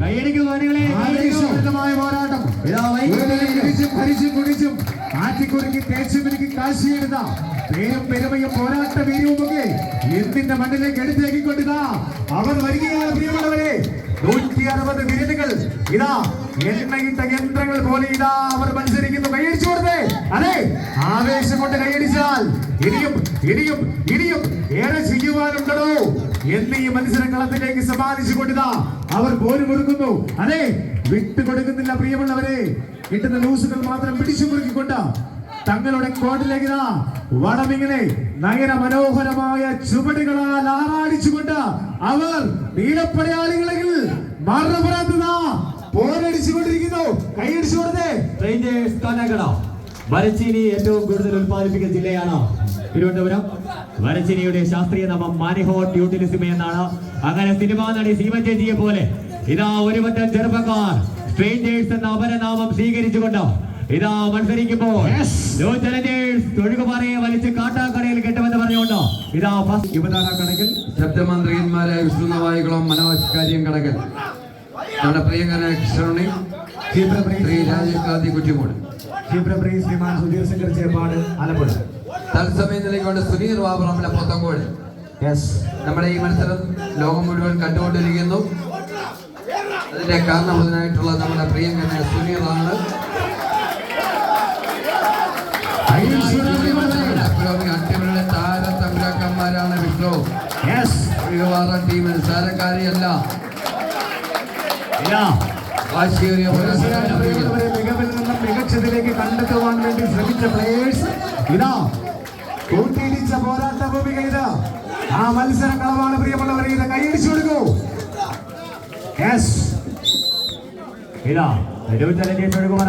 കാണികളെ പോരാട്ടം. ഭരിച്ചും കുടിച്ചും. ആറ്റിക്കുറുക്കി തേച്ചു മിനുക്കി കാശിയെടുത്ത പേരും പെരുമയും പോരാട്ട വീര്യവുമൊക്കെ എന്തിന്റെ മണ്ണിലേക്ക് എടുത്തേക്കിക്കൊണ്ടിതാ? അവർ വരികയാണ് പ്രിയമുള്ളവരെ. നൂറ്റി അറുപത് വിരുന്നുകൾ ഇതാ. എണ്ണയിട്ട യന്ത്രങ്ങൾ പോലെ ഇതാ അവർ മത്സരിക്കുന്നു. കൈയടിച്ചു കൊടുത്തേ. അതെ. ആവേശം കൊണ്ട് കൈയടിച്ചാൽ ഇനിയും ഇനിയും ഇനിയും ഏറെ ചെയ്യുവാനുണ്ടോ എന്ന് ഈ മത്സരങ്ങളത്തിലേക്ക് സമ്മാനിച്ചുകൊണ്ടിതാ അവർ പോരുമൊരുക്കുന്നു അതെ വിട്ടുകൊടുക്കുന്നില്ല പ്രിയമുള്ളവരെ. കിട്ടുന്ന ലൂസുകൾ മാത്രം പിടിച്ചു മുറുക്കിക്കൊണ്ട് തങ്ങളുടെ കോട്ടിലേക്ക് വടമിങ്ങനെ നയന മനോഹരമായ ചുവടുകളാൽ ആറാടിച്ചുകൊണ്ട് അവർ നീലപ്പടയാളികളിൽ പോരടിച്ചു പോരടിച്ചുകൊണ്ടിരിക്കുന്നു. കൈയടിച്ചു കൊടുത്തേ. കനകട വരച്ചീനി ഏറ്റവും കൂടുതൽ ഉത്പാദിപ്പിക്കുന്ന ജില്ലയാണ് തിരുവനന്തപുരം. വരച്ചിനിയുടെ ശാസ്ത്രീയ നാമം മാനിഹോട്ട് യൂട്ടിലിസിമ എന്നാണ്. അങ്ങനെ സിനിമാ നടി സീമ ചേച്ചിയെ പോലെ ഇതാ ഒരു പറ്റം ചെറുപ്പക്കാർ സ്ട്രേഞ്ചേഴ്സ് എന്ന അപരനാമം സ്വീകരിച്ചുകൊണ്ട് ഇതാ മത്സരിക്കുമ്പോൾ തൊഴുകുപാറയെ വലിച്ച് കാട്ടാക്കടയിൽ കെട്ടുമെന്ന് പറഞ്ഞുകൊണ്ടോ ഇതാ യുവതാര കണക്കിൽ ശബ്ദമന്ത്രിയന്മാരായ വിഷ്ണുനവായികളും മനോജ് കാര്യം കടകൽ നമ്മുടെ പ്രിയങ്കരനായ കൃഷ്ണണി ശ്രീ രാജീവ് ഗാന്ധി കുറ്റിമൂട്. ക്ഷീപ്രപ്രിയ ശ്രീമാൻ സുധീർ ശങ്കർ ചേപ്പാട് ആലപ്പുഴ. തത്സമയം നിലയ്ക്കൊണ്ട് സുനീർ ബാബു പുത്തങ്കോട്. യെസ് നമ്മുടെ ഈ മത്സരം ലോകം മുഴുവൻ കണ്ടുകൊണ്ടിരിക്കുന്നു. അതിന്റെ കാരണമുള്ളതിനായിട്ടുള്ള നമ്മുടെ പ്രിയങ്കരനായ സുനീറാണ് അട്ടിമരുടെ താര തമ്പുരാക്കന്മാരാണ് വിഷ്ണു. യെസ് ഒഴുകുവാറ ടീം നിസ്സാരക്കാരിയല്ല ഇതാ വാശിയേറിയ പോരാട്ടം ശ്രമിച്ച പ്ലേയേഴ്സ് ഇതാ കൂട്ടിയിടിച്ച പോരാട്ട ഭൂമിക ഇത്. ആ മത്സര കളവാണ് പ്രിയമുള്ളവരെ ഇത് കൈയടിച്ചു കൊടുക്കൂ. യെസ് ഇതാ തൊഴുകുപാറ